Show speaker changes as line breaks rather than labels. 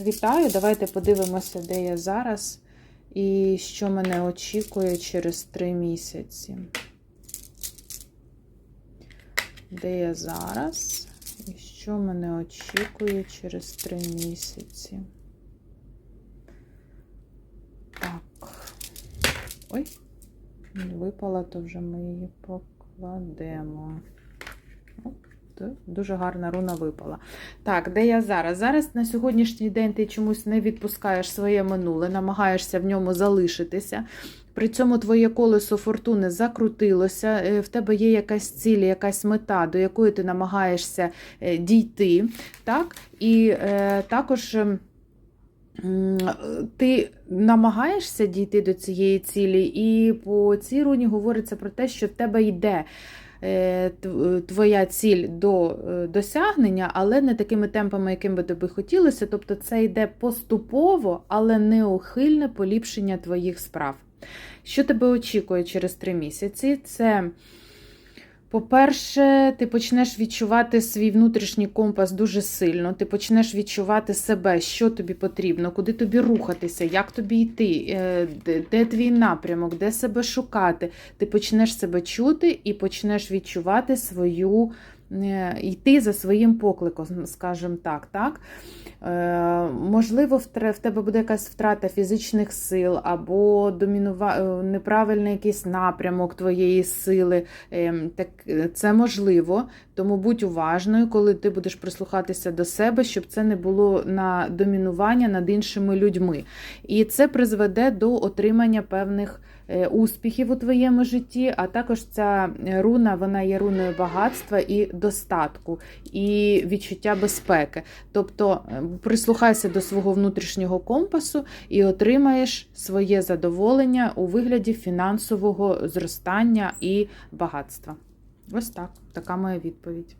Вітаю! Давайте подивимося, де я зараз і що мене очікує через три місяці. Де я зараз? І що мене очікує через три місяці? Так. Ой, випала, то вже ми її покладемо. Дуже гарна руна випала. Так, де я зараз? Зараз на сьогоднішній день ти чомусь не відпускаєш своє минуле, намагаєшся в ньому залишитися. При цьому твоє колесо фортуни закрутилося, е, в тебе є якась ціль, якась мета, до якої ти намагаєшся е, дійти. Так? І е, також. ем, Ти намагаєшся дійти до цієї цілі, і по цій руні говориться про те, що в тебе йде твоя ціль до е, досягнення, але не такими темпами, яким би тобі хотілося. Тобто це йде поступово, але неухильне поліпшення твоїх справ. Що тебе очікує через три місяці? Це. По-перше, ти почнеш відчувати свій внутрішній компас дуже сильно. Ти почнеш відчувати себе, що тобі потрібно, куди тобі рухатися, як тобі йти, е, де, твій напрямок, де себе шукати. Ти почнеш себе чути і почнеш відчувати свою, йти за своїм покликом, скажімо так. так? Е, можливо, в тебе буде якась втрата фізичних сил або домінува... е, неправильний якийсь напрямок твоєї сили. Так, е, це можливо, тому будь уважною, коли ти будеш прислухатися до себе, щоб це не було на домінування над іншими людьми. І це призведе до отримання певних е, успіхів у твоєму житті, а також ця е, руна вона є руною багатства і достатку, і відчуття безпеки. Тобто е, прислухайся до свого внутрішнього компасу і отримаєш своє задоволення у вигляді фінансового зростання і багатства. Ось так, така моя відповідь.